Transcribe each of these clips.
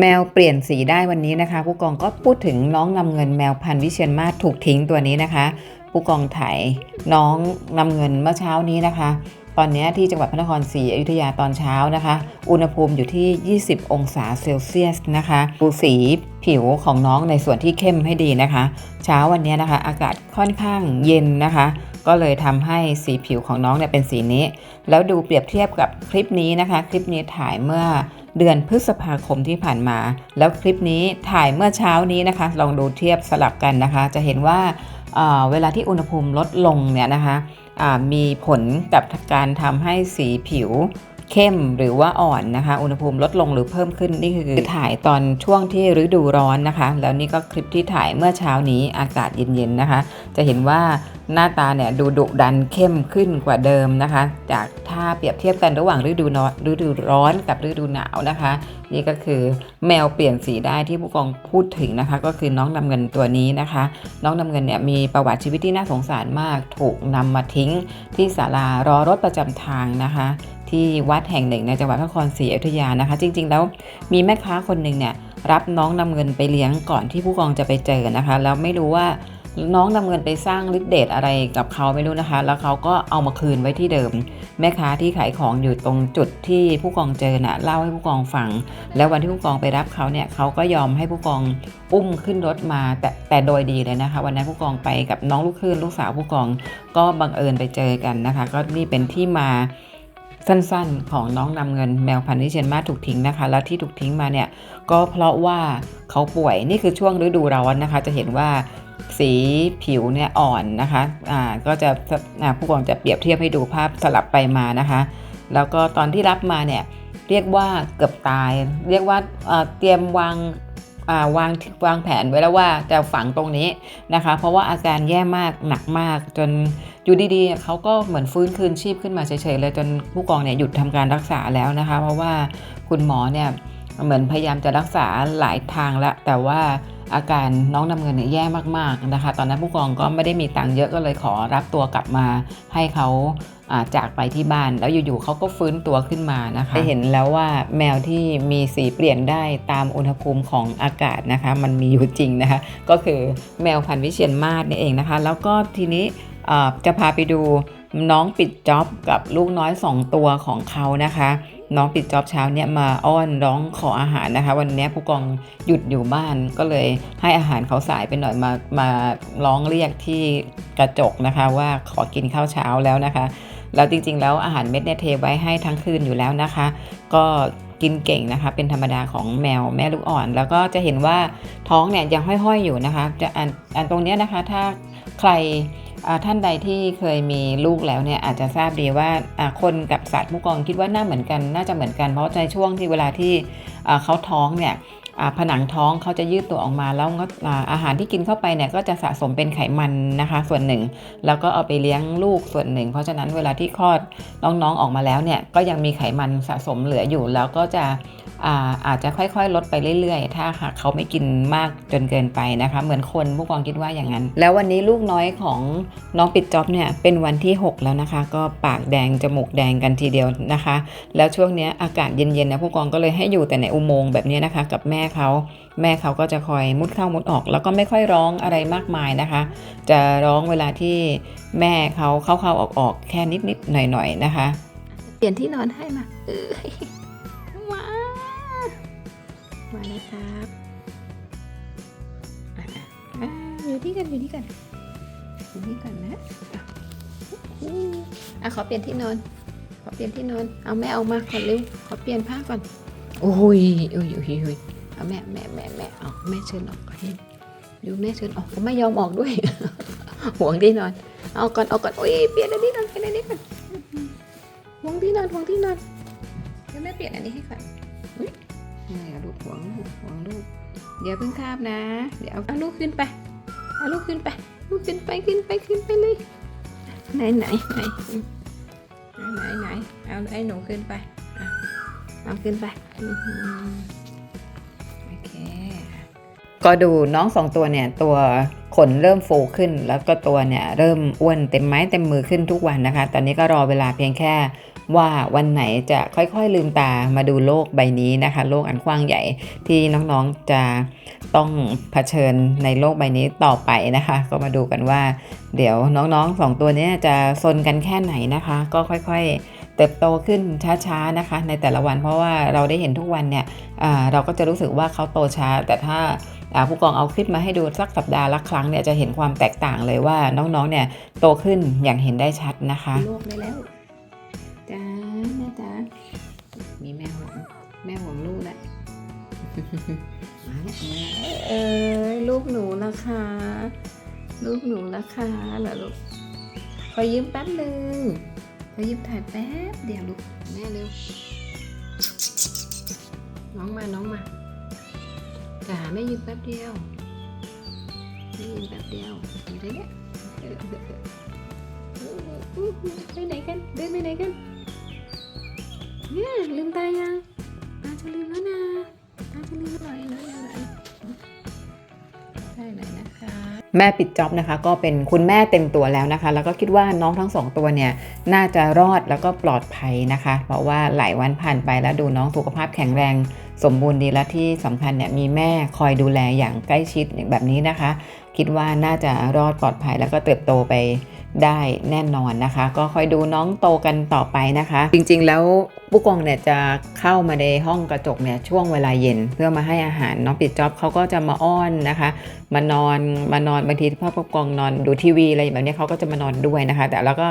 แมวเปลี่ยนสีได้วันนี้นะคะ ผู้กองก็พูดถึงน้องนำเงินแมวพันวิเชียนมาศถูกทิ้งตัวนี้นะคะ ผู้กองถ่ายน้องนำเงินเมื่อเช้านี้นะคะ ตอนนี้ที่จังหวัดพระนครศรีอยุธยาตอนเช้านะคะ อุณหภูมิอยู่ที่ 20 องศาเซลเซียสนะคะดูสีผิวของน้องในส่วนที่เข้มให้ดีนะคะ เช้าวันนี้นะคะ อากาศค่อนข้างเย็นนะคะ ก็เลยทำให้สีผิวของน้องเนี่ยเป็นสีนี้ แล้วดูเปรียบเทียบกับคลิปนี้นะคะ คลิปนี้ถ่ายเมื่อ เดือนพฤษภาคมที่ผ่านมา แล้วคลิปนี้ถ่ายเมื่อเช้านี้นะคะ ลองดูเทียบสลับกันนะคะ จะเห็นว่าเวลาที่อุณหภูมิลดลงเนี่ยนะคะมีผลกับการทำให้สีผิว เข้มหรือว่าอ่อนนะคะ อุณหภูมิลดลงหรือเพิ่มขึ้นนี่คือถ่ายตอนช่วงที่ฤดูร้อนนะคะ แล้วนี่ก็คลิปที่ถ่ายเมื่อเช้านี้อากาศเย็นๆนะคะ จะเห็นว่าหน้าตาเนี่ยดูดุดันเข้มขึ้นกว่าเดิมนะคะ จากถ้าเปรียบเทียบกันระหว่างฤดูนอนฤดูร้อนกับฤดูหนาวนะคะ นี่ก็คือแมวเปลี่ยนสีได้ที่ผู้กองพูดถึงนะคะ ก็คือน้องนำเงินตัวนี้นะคะ น้องนำเงินเนี่ยมีประวัติชีวิตที่น่าสงสารมาก ถูกนำมาทิ้งที่ศาลารอรถประจำทางนะคะ ที่วัดแห่งหนึ่งในจังหวัดพระนครศรีอยุธยานะคะ จริง ๆ แล้วมีแม่ค้าคนหนึ่งเนี่ยรับน้องนำเงินไปเลี้ยงก่อนที่ผู้กองจะไปเจอนะคะ แล้วไม่รู้ว่าน้องนำเงินไปสร้างฤทธิ์เดชอะไรกับเขาไม่รู้นะคะ แล้วเขาก็เอามาคืนไว้ที่เดิม แม่ค้าที่ขายของอยู่ตรงจุดที่ผู้กองเจอน่ะเล่าให้ผู้กองฟัง แล้ววันที่ผู้กองไปรับเขาเนี่ยเขาก็ยอมให้ผู้กองอุ้มขึ้นรถมาแต่แต่โดยดีเลยนะคะ วันนั้นผู้กองไปกับน้องลูกคลื่นลูกสาวผู้กองก็บังเอิญไปเจอกันนะคะ ก็นี่เป็นที่มา สั้นๆ ของน้องนำเงินแมวพันธุ์วิเชียนมาถูกทิ้งนะคะ แล้วที่ถูกทิ้งมาเนี่ยก็เพราะว่าเขาป่วยนี่คือช่วงฤดูร้อนนะคะ จะเห็นว่าสีผิวเนี่ยอ่อนนะคะอ่าก็จะผู้กองจะเปรียบเทียบให้ดูภาพสลับไปมานะคะ แล้วก็ตอนที่รับมาเนี่ยเรียกว่าเกือบตาย เรียกว่าเตรียมวาง วางวางแผนไว้แล้วว่าจะฝังตรงนี้นะคะ เพราะว่าอาการแย่มากหนักมากจนอยู่ดีๆเขาก็เหมือนฟื้นคืนชีพขึ้นมาเฉยๆเลยจนผู้กองเนี่ยหยุดทำการรักษาแล้วนะคะ เพราะว่าคุณหมอเนี่ย เหมือนพยายามจะรักษาหลายทางละแต่ว่าอาการน้องนำเงินเนี่ยแย่มากๆนะคะ ตอนนั้นผู้กองก็ไม่ได้มีตังค์เยอะก็เลยขอรับตัวกลับมาให้เขาจากไปที่บ้านแล้วอยู่ๆเขาก็ฟื้นตัวขึ้นมานะคะได้เห็นแล้วว่าแมวที่มีสีเปลี่ยนได้ตามอุณหภูมิของอากาศนะคะ มันมีอยู่จริงนะคะ ก็คือแมวพันธุ์วิเชียนมาศนี่เองนะคะ แล้วก็ทีนี้จะพาไปดู น้องปิดจ็อบกับลูกน้อย 2 ตัวของเขานะคะ น้องปิดจ็อบเช้าเนี่ยมาอ้อนร้องขออาหารนะคะ วันนี้ผู้กองหยุดอยู่บ้านก็เลยให้อาหารเขาสายไปหน่อยมามาร้องเรียกที่กระจกนะคะ ว่าขอกินข้าวเช้าแล้วนะคะแล้วจริงๆ แล้วอาหารเม็ดเนี่ยเทไว้ให้ทั้งคืนอยู่แล้วนะคะ ก็กินเก่งนะคะ เป็นธรรมดาของแมวแม่ลูกอ่อน แล้วก็จะเห็นว่าท้องเนี่ยยังห้อยๆอยู่นะคะ จะอันอันตรงเนี้ยนะคะ ถ้าใคร ท่านใดที่เคยมีลูกแล้วเนี่ยอาจจะทราบดีว่าคนกับสัตว์มุกองคิดว่าน่าเหมือนกันน่าจะเหมือนกัน เพราะในช่วงที่เวลาที่เขาท้องเนี่ย ผนังท้องเขาจะยืดตัวออกมาแล้วอาหารที่กินเข้าไปเนี่ยก็จะสะสมเป็นไขมันนะคะ ส่วนหนึ่ง แล้วก็เอาไปเลี้ยงลูกส่วนหนึ่ง เพราะฉะนั้นเวลาที่คลอดน้องๆออกมาแล้วเนี่ยก็ยังมีไขมันสะสมเหลืออยู่ แล้วก็จะอาอาจจะค่อยๆ ลดไปเรื่อยๆ ถ้าหากเขาไม่กินมากจนเกินไปนะคะ เหมือนคนผู้กองคิดว่าอย่างนั้น แล้ววันนี้ลูกน้อยของน้องปิดจ็อบเนี่ยเป็นวันที่ 6 แล้วนะคะ ก็ปากแดงจมูกแดงกันทีเดียวนะคะ แล้วช่วงนี้อากาศเย็นๆนะผู้กองก็เลยให้อยู่แต่ในอุโมงค์แบบนี้นะคะกับแม่เขา แม่เขาก็จะคอยมุดเข้ามุดออก แล้วก็ไม่ค่อยร้องอะไรมากมายนะคะ จะร้องเวลาที่แม่เขาเข้าๆออกๆแค่นิดๆหน่อยๆนะคะ เปลี่ยนที่นอนให้มาเออมามาเลยครับอยู่ที่กันอยู่ที่กันอยู่ที่กันนะอะขอเปลี่ยนที่นอนขอเปลี่ยนที่นอน เอาแม่เอามาก่อนเร็ว ขอเปลี่ยนผ้าก่อน โอ้ยโอ้ยโอ้ยโอ้ยอา แม่แม่แม่แม่เอาแม่เชิญออกก่อนดูแม่เชิญออกก็ไม่ยอมออกด้วย ห่วงที่นอน เอาก่อนเอาก่อนโอ้ยเปลี่ยนอันนี้ก่อนเปลี่ยนอันนี้ก่อนห่วงที่นอนห่วงที่นอนเดี๋ยวแม่เปลี่ยนอันนี้ให้ก่อนอุ๊ยไม่ลูกห่วงลูกห่วงลูก เดี๋ยวเพิ่งคาบนะ เดี๋ยวเอาลูกขึ้นไปเอาลูกขึ้นไปลูกขึ้นไปขึ้นไปขึ้นไปเลยไหนไหนไหนไหนไหนเอาไอ้หนูขึ้นไปเอาขึ้นไป เค ก็ดูน้องสองตัวเนี่ยตัวขนเริ่มโฟขึ้น แล้วก็ตัวเนี่ยเริ่มอ้วนเต็มไม้เต็มมือขึ้นทุกวันนะคะ ตอนนี้ก็รอเวลาเพียงแค่ว่าวันไหนจะค่อยๆลืมตามาดูโลกใบนี้นะคะ โลกอันกว้างใหญ่ที่น้องๆจะต้องเผชิญในโลกใบนี้ต่อไปนะคะ ก็มาดูกันว่า เดี๋ยวน้องๆสองตัวนี้จะซนกันแค่ไหนนะคะ ก็ค่อยๆ เติบโตขึ้นช้าๆนะคะ ในแต่ละวันเพราะว่าเราได้เห็นทุกวันเนี่ยอ่าเราก็จะรู้สึกว่าเขาโตช้า แต่ถ้าอ่าผู้กองเอาคลิปมาให้ดูสักสัปดาห์ละครั้งเนี่ยจะเห็นความแตกต่างเลยว่าน้องๆเนี่ยโตขึ้นอย่างเห็นได้ชัดนะคะโลกได้แล้วจ้าแม่จ้ามีแม่หวงแม่หวงลูกแหละมาแล้วมาแล้วเอ้ยลูกหนูละคะลูกหนูละคะเหรอลูกขอยืมแป๊บหนึ่ง ขอยืมถ่ายแป๊บเดี๋ยวลูกแม่เร็วน้องมาน้องมาจ๋าแม่ยืมแป๊บเดียวแม่ยื มแป๊บเดียวอยู่ไหมนะคะแม่ปิดจ็อบนะคะ ก็เป็นคุณแม่เต็มตัวแล้วนะคะ แล้วก็คิดว่าน้องทั้งสองตัวเนี่ยน่าจะรอดแล้วก็ปลอดภัยนะคะ เพราะว่าหลายวันผ่านไปแล้วดูน้องสุขภาพแข็งแรง สมบูรณ์ดีและที่สำคัญเนี่ยมีแม่คอยดูแลอย่างใกล้ชิดแบบนี้นะคะ คิดว่าน่าจะรอดปลอดภัยแล้วก็เติบโตไปได้แน่นอนนะคะ ก็คอยดูน้องโตกันต่อไปนะคะ จริงๆแล้วผู้กองเนี่ยจะเข้ามาในห้องกระจกเนี่ยช่วงเวลาเย็น เพื่อมาให้อาหารน้องปิดจ็อบเขาก็จะมาอ้อนนะคะ มานอนมานอนบางทีพ่อผู้กองนอนดูทีวีอะไรแบบนี้เขาก็จะมานอนด้วยนะคะ แต่แล้วก็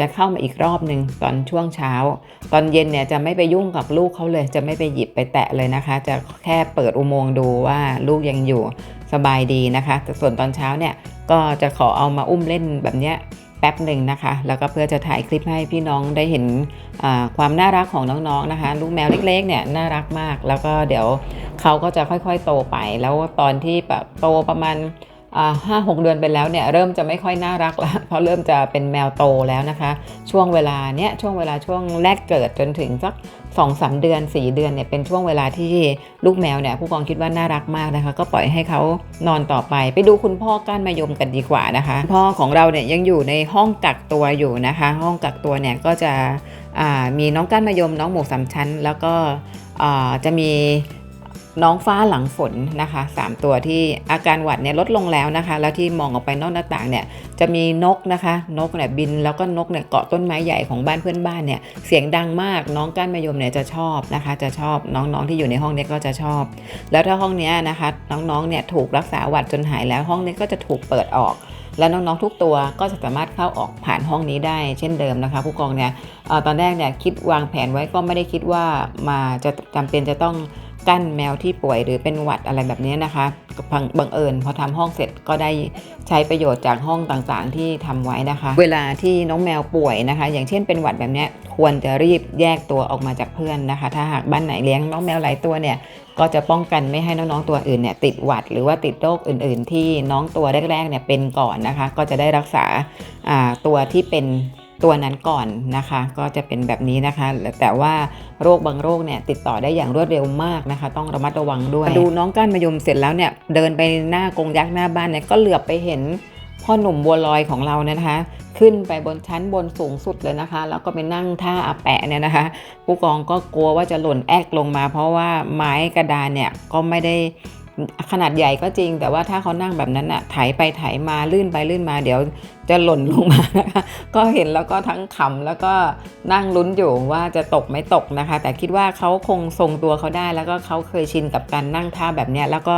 จะเข้ามาอีกรอบหนึ่งตอนช่วงเช้า ตอนเย็นเนี่ยจะไม่ไปยุ่งกับลูกเขาเลย จะไม่ไปหยิบไปแตะเลยนะคะ จะแค่เปิดอุโมงค์ดูว่าลูกยังอยู่สบายดีนะคะ แต่ส่วนตอนเช้าเนี่ยก็จะขอเอามาอุ้มเล่นแบบเนี้ยแป๊บหนึ่งนะคะ แล้วก็เพื่อจะถ่ายคลิปให้พี่น้องได้เห็นความน่ารักของน้องๆนะคะ ลูกแมวเล็กๆเนี่ยน่ารักมาก แล้วก็เดี๋ยวเขาก็จะค่อยๆโตไป แล้วตอนที่แบบโตประมาณห้าหกเดือนไปแล้วเนี่ยเริ่มจะไม่ค่อยน่ารักแล้วเพราะเริ่มจะเป็นแมวโตแล้วนะคะ ช่วงเวลาเนี้ยช่วงเวลาช่วงแรกเกิดจนถึงสัก สองสามเดือนสี่เดือนเนี่ยเป็นช่วงเวลาที่ลูกแมวเนี่ยผู้กองคิดว่าน่ารักมากนะคะ ก็ปล่อยให้เขานอนต่อไป ไปดูคุณพ่อก้านมายมกันดีกว่านะคะ พ่อของเราเนี่ยยังอยู่ในห้องกักตัวอยู่นะคะ ห้องกักตัวเนี่ยก็จะมีน้องก้านมายมน้องหมูสามชั้น แล้วก็จะมี น้องฟ้าหลังฝนนะคะสามตัวที่อาการหวัดเนี่ยลดลงแล้วนะคะ แล้วที่มองออกไปนอกหน้าต่างเนี่ยจะมีนกนะคะ นกเนี่ยบินแล้วก็นกเนี่ยเกาะต้นไม้ใหญ่ของบ้านเพื่อนบ้านเนี่ยเสียงดังมากน้องก้านมะยมเนี่ยจะชอบนะคะ จะชอบน้องๆที่อยู่ในห้องเนี้ก็จะชอบ แล้วถ้าห้องเนี้ยนะคะน้องๆเนี่ยถูกรักษาหวัดจนหายแล้วห้องนี้ก็จะถูกเปิดออกแล้วน้องๆทุกตัวก็จะสามารถเข้าออกผ่านห้องนี้ได้ เช่นเดิมนะคะ ผู้กองเนี่ยอตอนแรกเนี่ยคิดวางแผนไว้ก็ไม่ได้คิดว่ามาจะจำเป็นจะต้อง กั้นแมวที่ป่วยหรือเป็นหวัดอะไรแบบนี้นะคะบังบังเอิญพอทำห้องเสร็จก็ได้ใช้ประโยชน์จากห้องต่างๆ ที่ทำไว้นะคะ เวลาที่น้องแมวป่วยนะคะ อย่างเช่นเป็นหวัดแบบนี้ควรจะรีบแยกตัวออกมาจากเพื่อนนะคะ ถ้าหากบ้านไหนเลี้ยงน้องแมวหลายตัวเนี่ยก็จะป้องกันไม่ให้น้องๆตัวอื่นเนี่ยติดหวัดหรือว่าติดโรคอื่น ๆ ที่น้องตัวแรกๆเนี่ยเป็นก่อนนะคะ ก็จะได้รักษาตัวที่เป็น ตัวนั้นก่อนนะคะ ก็จะเป็นแบบนี้นะคะ แต่ว่าโรคบางโรคเนี่ยติดต่อได้อย่างรวดเร็วมากนะคะ ต้องระมัดระวังด้วย ดูน้องก้านมะยมเสร็จแล้วเนี่ยเดินไปหน้ากรงยักษ์หน้าบ้านเนี่ยก็เหลือบไปเห็นพ่อหนุ่มบัวลอยของเรานะคะ ขึ้นไปบนชั้นบนสูงสุดเลยนะคะ แล้วก็ไปนั่งท่าอาแปะเนี่ยนะคะ ผู้กองก็กลัวว่าจะหล่นแอกลงมา เพราะว่าไม้กระดานเนี่ยก็ไม่ได้ ขนาดใหญ่ก็จริง แต่ว่าถ้าเขานั่งแบบนั้นอะไถไปไถมาลื่นไปลื่นมา เดี๋ยวจะหล่นลงมานะคะก็เห็นแล้วก็ทั้งขำแล้วก็นั่งลุ้นอยู่ว่าจะตกไม่ตกนะคะ แต่คิดว่าเขาคงทรงตัวเขาได้ แล้วก็เขาเคยชินกับการนั่งท่าแบบนี้แล้วก็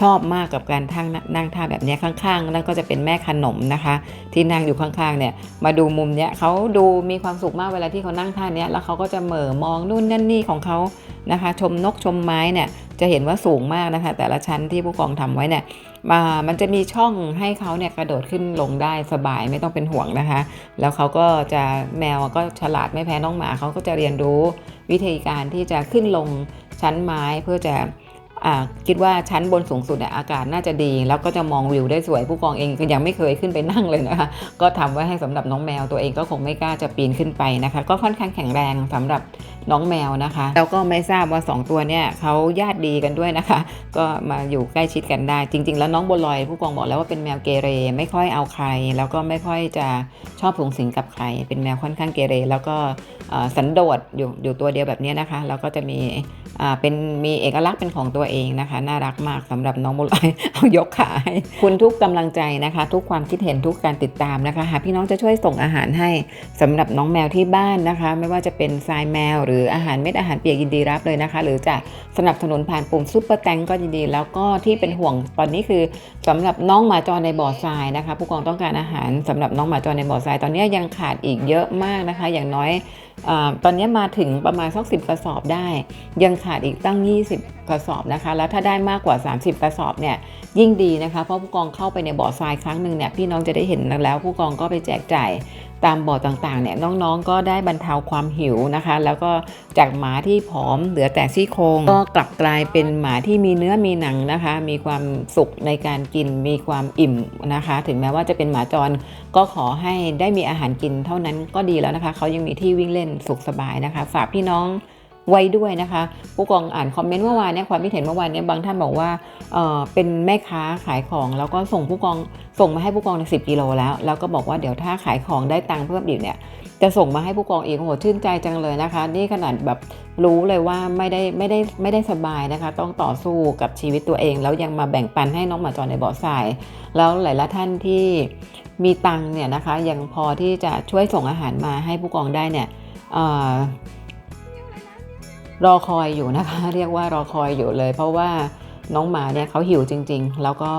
ชอบมากกับการทั้งนั่งท่าแบบนี้ข้างๆนั่นก็จะเป็นแม่ขนมนะคะ ที่นั่งอยู่ข้างๆเนี่ยมาดูมุมเนี้ยเขาดูมีความสุขมากเวลาที่เขานั่งท่าเนี้ยแล้วเขาก็จะเหม่อมองนู่นนั่นนี่ของเขานะคะ ชมนกชมไม้เนี่ย จะเห็นว่าสูงมากนะคะ แต่ละชั้นที่ผู้กองทำไว้เนี่ยมามันจะมีช่องให้เขาเนี่ยกระโดดขึ้นลงได้สบายไม่ต้องเป็นห่วงนะคะ แล้วเขาก็จะแมวก็ฉลาดไม่แพ้น้องหมาเขาก็จะเรียนรู้วิธีการที่จะขึ้นลงชั้นไม้เพื่อจะอ่าคิดว่าชั้นบนสูงสุดเนี่ยอากาศน่าจะดี แล้วก็จะมองวิวได้สวยผู้กองเองก็ยังไม่เคยขึ้นไปนั่งเลยนะคะ ก็ทำไว้ให้สำหรับน้องแมวตัวเองก็คงไม่กล้าจะปีนขึ้นไปนะคะ ก็ค่อนข้างแข็งแรงสำหรับ น้องแมวนะคะ แล้วก็ไม่ทราบว่า 2 ตัวเนี่ยเขาญาติดีกันด้วยนะคะ ก็มาอยู่ใกล้ชิดกันได้ จริง ๆ แล้วน้องบัวลอยผู้กองบอกแล้วว่าเป็นแมวเกเรไม่ค่อยเอาใคร แล้วก็ไม่ค่อยจะชอบผงสิงกับใคร เป็นแมวค่อนข้างเกเร แล้วก็สันโดษอยู่อยู่ตัวเดียวแบบนี้นะคะแล้วก็จะมีเป็นมีเอกลักษณ์เป็นของตัวเองนะคะ น่ารักมากสำหรับน้องบัวลอยเอายกขาให้คุณทุกกำลังใจนะคะ ทุกความคิดเห็นทุกการติดตามนะคะหากพี่น้องจะช่วยส่งอาหารให้สำหรับน้องแมวที่บ้านนะคะ ไม่ว่าจะเป็นทรายแมวหรืออาหารเม็ดอาหารเปียกยินดีรับเลยนะคะ หรือจะสนับสนุนผ่านปุ่มซุปเปอร์แตงก็ยินดี แล้วก็ที่เป็นห่วงตอนนี้คือสำหรับน้องหมาจรในบ่อทรายนะคะ ผู้กองต้องการอาหารสำหรับน้องหมาจรในบ่อทรายตอนนี้ยังขาดอีกเยอะมากนะคะ อย่างน้อยอตอนนี้มาถึงประมาณสักสิบกระสอบได้ ยังขาดอีกตั้ง 20 กระสอบนะคะ แล้วถ้าได้มากกว่า 30 กระสอบเนี่ยยิ่งดีนะคะเพราะผู้กองเข้าไปในบ่อทรายครั้งหนึ่งเนี่ยพี่น้องจะได้เห็นแล้วผู้กองก็ไปแจกจ่าย ตามบ่อต่างๆเนี่ยน้องๆ ก็ได้บรรเทาความหิวนะคะ แล้วก็จากหมาที่ผอมเหลือแต่ซี่โครงก็กลับกลายเป็นหมาที่มีเนื้อมีหนังนะคะ มีความสุขในการกินมีความอิ่มนะคะ ถึงแม้ว่าจะเป็นหมาจรก็ขอให้ได้มีอาหารกินเท่านั้นก็ดีแล้วนะคะเขายังมีที่วิ่งเล่นสุขสบายนะคะ ฝากพี่น้อง ไว้ด้วยนะคะ ผู้กองอ่านคอมเมนต์เมื่อวานเนี่ยความคิดเห็นเมื่อวานเนี่ยบางท่านบอกว่าเออเป็นแม่ค้าขายของ แล้วก็ส่งผู้กองส่งมาให้ผู้กองในสิกิโลแล้ว แล้วก็บอกว่าเดี๋ยวถ้าขายของได้ตังค์เพิ่มอีกเนี่ยจะส่งมาให้ผู้กองอีกโอ้โหชื่นใจจังเลยนะคะ นี่ขนาดแบบรู้เลยว่าไม่ได้ไม่ได้ไม่ได้สบายนะคะ ต้องต่อสู้กับชีวิตตัวเอง แล้วยังมาแบ่งปันให้น้องหมาจรในบ่อทราย แล้วหลายละท่านที่มีตังค์เนี่ยนะคะ ยังพอที่จะช่วยส่งอาหารมาให้ผู้กองได้เนี่ยเออ รอคอยอยู่นะคะ เรียกว่ารอคอยอยู่เลย เพราะว่าน้องหมาเนี่ยเขาหิวจริง ๆ แล้วก็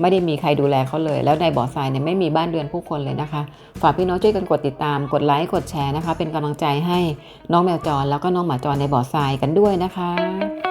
ไม่ได้มีใครดูแลเขาเลย แล้วในบ่อทรายเนี่ยไม่มีบ้านเรือนผู้คนเลยนะคะ ฝากพี่น้องช่วยกันกดติดตาม กดไลค์ กดแชร์นะคะ เป็นกำลังใจให้น้องแมวจรแล้วก็น้องหมาจรในบ่อทรายกันด้วยนะคะ